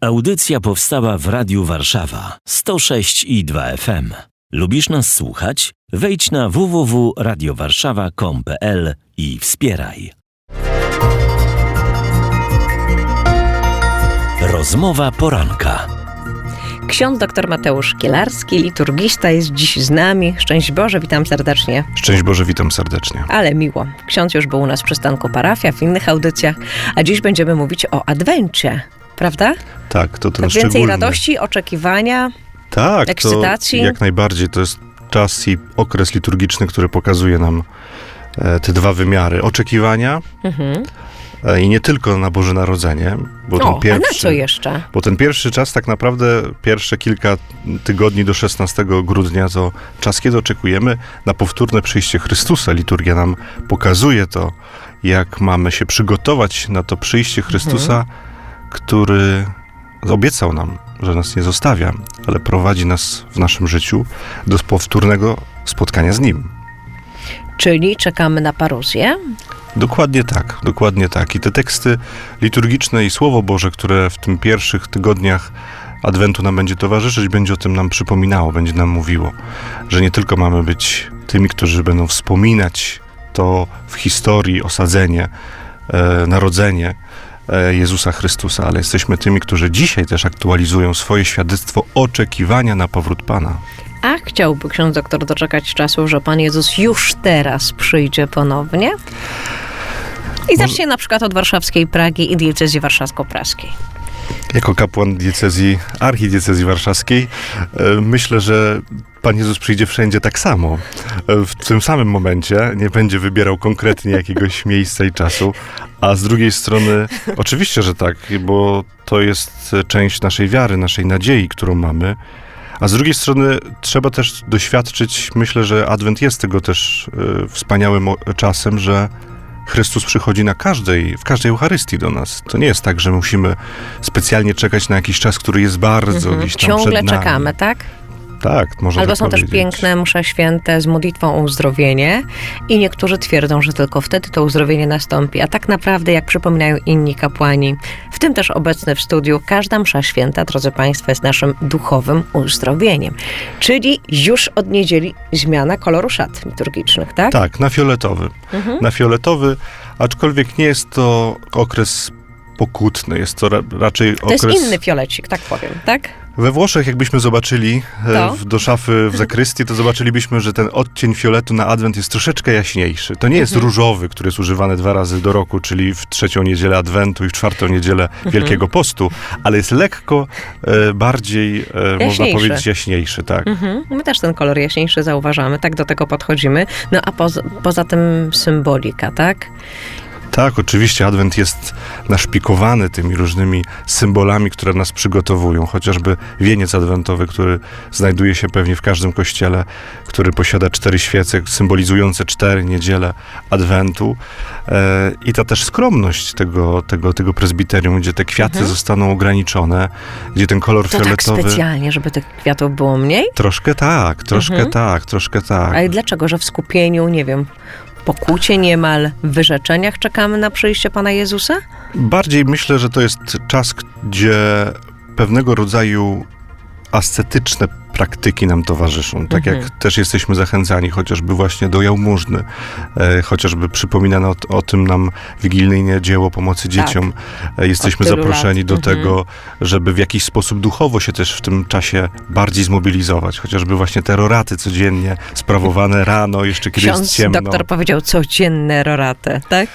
Audycja powstała w Radiu Warszawa 106 i 2 FM. Lubisz nas słuchać? Wejdź na www.radiowarszawa.com.pl i wspieraj. Rozmowa poranka. Ksiądz dr Mateusz Kielarski, liturgista, jest dziś z nami. Szczęść Boże, witam serdecznie. Szczęść Boże, witam serdecznie. Ale miło. Ksiądz już był u nas w przystanku parafia, w innych audycjach, a dziś będziemy mówić o Adwencie, prawda? Tak, to ten Tak więcej szczególny. radości, oczekiwania. tak, ekscytacji. Jak najbardziej. To jest czas i okres liturgiczny, który pokazuje nam e, te dwa wymiary. Oczekiwania Mhm. e, i nie tylko na Boże Narodzenie, bo ten O, a na pierwszy... co jeszcze? Bo ten pierwszy czas, tak naprawdę pierwsze kilka tygodni do 16 grudnia to czas, kiedy oczekujemy na powtórne przyjście Chrystusa. Liturgia nam pokazuje to, jak mamy się przygotować na to przyjście Chrystusa, który obiecał nam, że nas nie zostawia, ale prowadzi nas w naszym życiu do powtórnego spotkania z Nim. Czyli czekamy na paruzję. Dokładnie tak, dokładnie tak. I te teksty liturgiczne i Słowo Boże, które w tym pierwszych tygodniach Adwentu nam będzie towarzyszyć, będzie o tym nam przypominało, będzie nam mówiło, że nie tylko mamy być tymi, którzy będą wspominać to w historii osadzenie, e, narodzenie Jezusa Chrystusa, ale jesteśmy tymi, którzy dzisiaj też aktualizują swoje świadectwo oczekiwania na powrót Pana. A chciałby ksiądz doktor doczekać czasu, że Pan Jezus już teraz przyjdzie ponownie? I zacznie na przykład od warszawskiej Pragi i diecezji warszawsko-praskiej. Jako kapłan diecezji, archidiecezji warszawskiej, e, myślę, że Pan Jezus przyjdzie wszędzie tak samo. E, W tym samym momencie nie będzie wybierał konkretnie jakiegoś miejsca i czasu, a z drugiej strony oczywiście, że tak, bo to jest e, część naszej wiary, naszej nadziei, którą mamy. A z drugiej strony trzeba też doświadczyć, myślę, że Adwent jest tego też e, wspaniałym czasem, że Chrystus przychodzi na każdej, w każdej Eucharystii do nas. To nie jest tak, że musimy specjalnie czekać na jakiś czas, który jest bardzo Mhm. gdzieś tam Ciągle przed nami. czekamy, tak? Tak, można Albo tak są też powiedzieć. piękne msze święte z modlitwą o uzdrowienie i niektórzy twierdzą, że tylko wtedy to uzdrowienie nastąpi, a tak naprawdę, jak przypominają inni kapłani, w tym też obecny w studiu, każda msza święta, drodzy Państwo, jest naszym duchowym uzdrowieniem. Czyli już od niedzieli zmiana koloru szat liturgicznych, tak? Tak, na fioletowy. Mhm. Na fioletowy, aczkolwiek nie jest to okres pokutny, jest to ra raczej To jest okres... inny fiolecik, tak powiem, tak? We Włoszech, jakbyśmy zobaczyli e, To? w, do szafy w zakrystii, to zobaczyliśmy, że ten odcień fioletu na adwent jest troszeczkę jaśniejszy. To nie jest Mhm. różowy, który jest używany dwa razy do roku, czyli w trzecią niedzielę adwentu i w czwartą niedzielę Mhm. Wielkiego Postu, ale jest lekko e, bardziej, e, można powiedzieć, jaśniejszy, tak. Mhm. My też ten kolor jaśniejszy zauważamy, tak do tego podchodzimy. No a poza, poza tym symbolika, tak? Tak, oczywiście Adwent jest naszpikowany tymi różnymi symbolami, które nas przygotowują. Chociażby wieniec adwentowy, który znajduje się pewnie w każdym kościele, który posiada cztery świece symbolizujące cztery niedziele Adwentu. E, I ta też skromność tego, tego, tego prezbiterium, gdzie te kwiaty Mhm. zostaną ograniczone, gdzie ten kolor To tak fioletowy... specjalnie, żeby tych kwiatów było mniej? Troszkę tak, troszkę Mhm. tak, troszkę tak. Ale dlaczego? Że w skupieniu, nie wiem, pokucie niemal, wyrzeczeniach czekamy na przyjście Pana Jezusa? Bardziej myślę, że to jest czas, gdzie pewnego rodzaju ascetyczne praktyki nam towarzyszą. Tak Mhm. jak też jesteśmy zachęcani chociażby właśnie do jałmużny, e, chociażby przypominano o, o tym nam wigilijne dzieło pomocy dzieciom. E, jesteśmy Tak. tylu zaproszeni lat. do Mhm. tego, żeby w jakiś sposób duchowo się też w tym czasie bardziej zmobilizować. Chociażby właśnie te roraty codziennie sprawowane rano, jeszcze kiedy jest Ksiądz ciemno. doktor powiedział codzienne roraty, tak?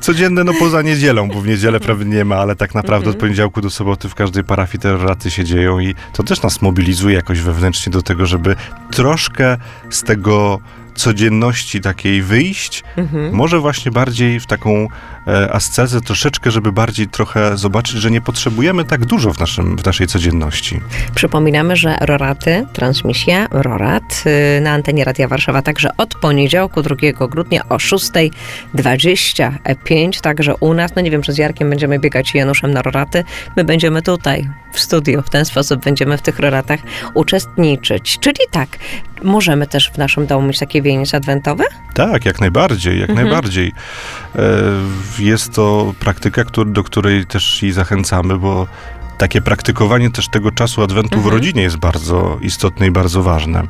Codzienne, no poza niedzielą, bo w niedzielę prawie nie ma, ale tak naprawdę Mhm. od poniedziałku do soboty w każdej parafii te raty się dzieją i to też nas mobilizuje jakoś wewnętrznie do tego, żeby troszkę z tego codzienności takiej wyjść, Mhm. może właśnie bardziej w taką e, ascezę, troszeczkę, żeby bardziej trochę zobaczyć, że nie potrzebujemy tak dużo w, naszym, w naszej codzienności. Przypominamy, że Roraty, transmisja Rorat y, na antenie Radia Warszawa także od poniedziałku 2 grudnia o 6.25, także u nas, no nie wiem, czy z Jarkiem będziemy biegać i Januszem na Roraty, my będziemy tutaj w studiu, w ten sposób będziemy w tych Roratach uczestniczyć. Czyli tak, możemy też w naszym domu mieć takie wieniec adwentowe? Tak, jak najbardziej, jak Mhm. najbardziej. E, Jest to praktyka, do której też i zachęcamy, bo takie praktykowanie też tego czasu Adwentu w Mhm. rodzinie jest bardzo istotne i bardzo ważne,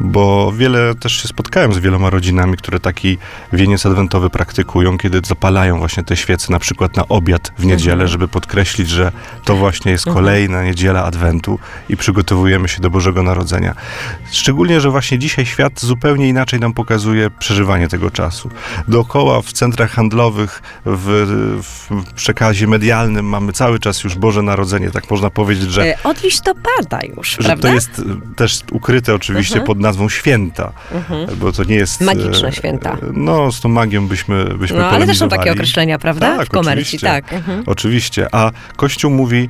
bo wiele też się spotkałem z wieloma rodzinami, które taki wieniec adwentowy praktykują, kiedy zapalają właśnie te świece na przykład na obiad w niedzielę, Mhm. żeby podkreślić, że to właśnie jest Mhm. kolejna niedziela Adwentu i przygotowujemy się do Bożego Narodzenia. Szczególnie, że właśnie dzisiaj świat zupełnie inaczej nam pokazuje przeżywanie tego czasu. Dookoła w centrach handlowych, w, w przekazie medialnym mamy cały czas już Boże Narodzenie. Tak można powiedzieć, że, E, Od listopada już, że prawda? to jest e, też ukryte oczywiście Mhm. pod nazwą święta, Mhm. bo to nie jest... Magiczne e, święta. No, z tą magią byśmy, byśmy No, ale też są takie określenia, prawda? Tak, w komercji, oczywiście. tak. Mhm. Oczywiście, a Kościół mówi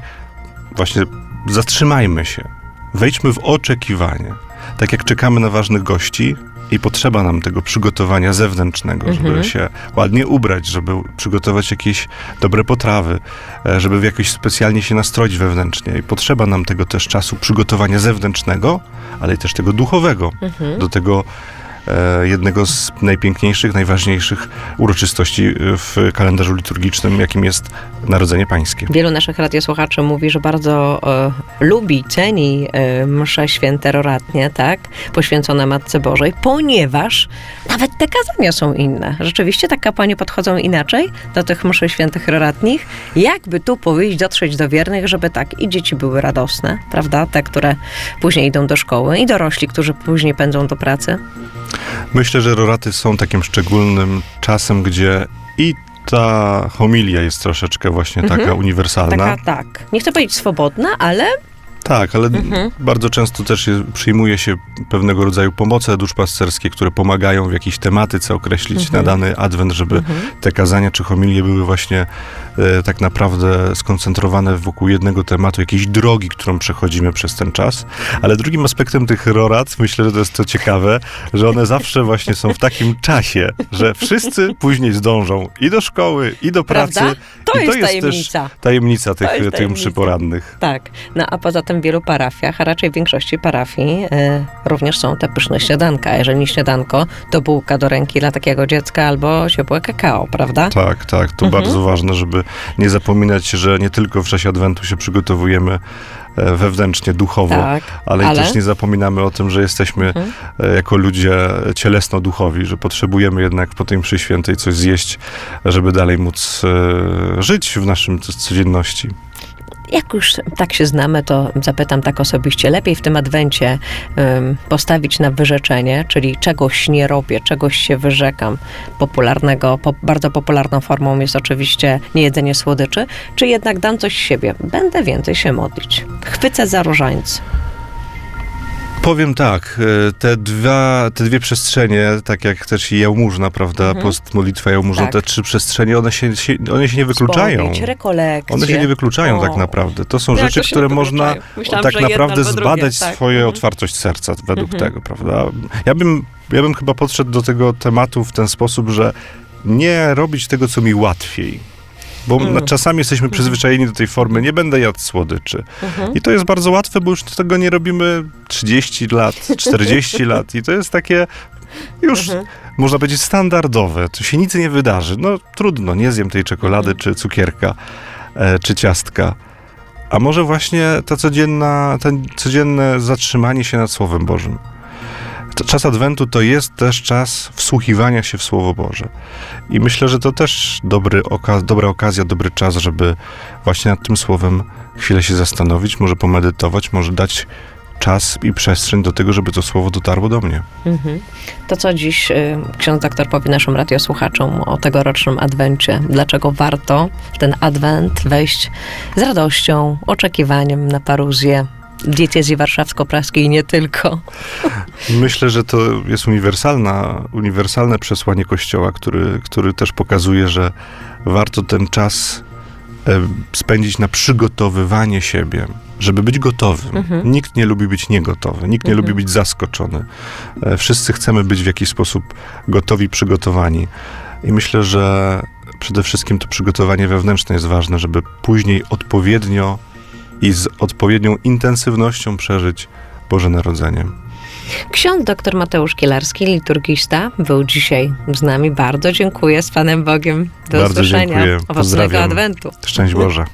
właśnie zatrzymajmy się, wejdźmy w oczekiwanie. Tak jak czekamy na ważnych gości i potrzeba nam tego przygotowania zewnętrznego, Mhm. żeby się ładnie ubrać, żeby przygotować jakieś dobre potrawy, e, żeby w jakoś specjalnie się nastroić wewnętrznie. I potrzeba nam tego też czasu przygotowania zewnętrznego, ale i też tego duchowego Mhm. do tego jednego z najpiękniejszych, najważniejszych uroczystości e, w kalendarzu liturgicznym, jakim jest Narodzenie Pańskie. Wielu naszych radiosłuchaczy mówi, że bardzo e, lubi, ceni e, msze święte roratnie, tak? Poświęcone Matce Bożej, ponieważ nawet te kazania są inne. Rzeczywiście tak kapłani podchodzą inaczej do tych mszy świętych roratnich. Jakby tu powiedzieć, dotrzeć do wiernych, żeby tak i dzieci były radosne, prawda? Te, które później idą do szkoły i dorośli, którzy później pędzą do pracy. Myślę, że roraty są takim szczególnym czasem, gdzie i ta homilia jest troszeczkę właśnie taka Mhm. uniwersalna. Taka, tak. Nie chcę powiedzieć swobodna, ale Tak, ale Mhm. bardzo często też je, przyjmuje się pewnego rodzaju pomoce duszpasterskie, które pomagają w jakiejś tematyce określić Mhm. na dany adwent, żeby Mhm. te kazania czy homilie były właśnie e, tak naprawdę skoncentrowane wokół jednego tematu, jakiejś drogi, którą przechodzimy przez ten czas. Ale drugim aspektem tych rorat, myślę, że to jest to ciekawe, że one zawsze właśnie są w takim czasie, że wszyscy później zdążą i do szkoły, i do pracy. To I jest też tajemnica. tajemnica tych, jest tych tajemnica. mszy porannych. Tak. No a poza tym w wielu parafiach, a raczej w większości parafii, e, również są te pyszne śniadanka. Jeżeli nie śniadanko, to bułka do ręki dla takiego dziecka albo ciepłe kakao, prawda? Tak, tak. To Mhm. bardzo ważne, żeby nie zapominać, że nie tylko w czasie Adwentu się przygotowujemy e, wewnętrznie, duchowo, Tak, ale, ale- i też nie zapominamy o tym, że jesteśmy Mhm. e, jako ludzie cielesno-duchowi, że potrzebujemy jednak po tej mszy świętej coś zjeść, żeby dalej móc e, żyć w naszym codzienności. Jak już tak się znamy, to zapytam tak osobiście, lepiej w tym adwencie ym, postawić na wyrzeczenie, czyli czegoś nie robię, czegoś się wyrzekam. Popularnego, po, bardzo popularną formą jest oczywiście niejedzenie słodyczy, czy jednak dam coś siebie, będę więcej się modlić. Chwycę za różańc. Powiem tak, e, te, dwa, te dwie przestrzenie, tak jak też i jałmużna, prawda, Mhm. post, modlitwa jałmużna, Tak. te trzy przestrzenie, one się, się, one się nie wykluczają. Spowiedź, rekolekcje. One się nie wykluczają O. tak naprawdę. To są Jak rzeczy, to które można? Myślałam, tak naprawdę zbadać tak. swoją Mhm. otwartość serca według Mhm. tego, prawda? Ja bym, ja bym chyba podszedł do tego tematu w ten sposób, że nie robić tego, co mi łatwiej. Bo Mm. czasami jesteśmy przyzwyczajeni do tej formy, nie będę jadł słodyczy. Mhm. I to jest bardzo łatwe, bo już tego nie robimy 30 lat, 40 lat. I to jest takie już, Mhm. można powiedzieć, standardowe. Tu się nic nie wydarzy. No trudno, nie zjem tej czekolady, Mhm. czy cukierka, e, czy ciastka. A może właśnie ta codzienna, ten codzienne zatrzymanie się nad Słowem Bożym. Czas Adwentu to jest też czas wsłuchiwania się w Słowo Boże. I myślę, że to też dobry oka- dobra okazja, dobry czas, żeby właśnie nad tym Słowem chwilę się zastanowić, może pomedytować, może dać czas i przestrzeń do tego, żeby to Słowo dotarło do mnie. Mhm. To co dziś y, ksiądz doktor powie naszym radiosłuchaczom o tegorocznym adwencie? Dlaczego warto w ten adwent wejść z radością, oczekiwaniem na paruzję diecezji warszawsko-praskiej i nie tylko? Myślę, że to jest uniwersalna, uniwersalne przesłanie Kościoła, który, który też pokazuje, że warto ten czas spędzić na przygotowywanie siebie, żeby być gotowym. Mhm. Nikt nie lubi być niegotowy, nikt nie Mhm. lubi być zaskoczony. E, Wszyscy chcemy być w jakiś sposób gotowi, przygotowani. I myślę, że przede wszystkim to przygotowanie wewnętrzne jest ważne, żeby później odpowiednio i z odpowiednią intensywnością przeżyć Boże Narodzenie. Ksiądz dr Mateusz Kielarski, liturgista, był dzisiaj z nami. Bardzo dziękuję z Panem Bogiem. Do Bardzo usłyszenia. dziękuję. Owocnego Pozdrawiam. adwentu. Szczęść Boże.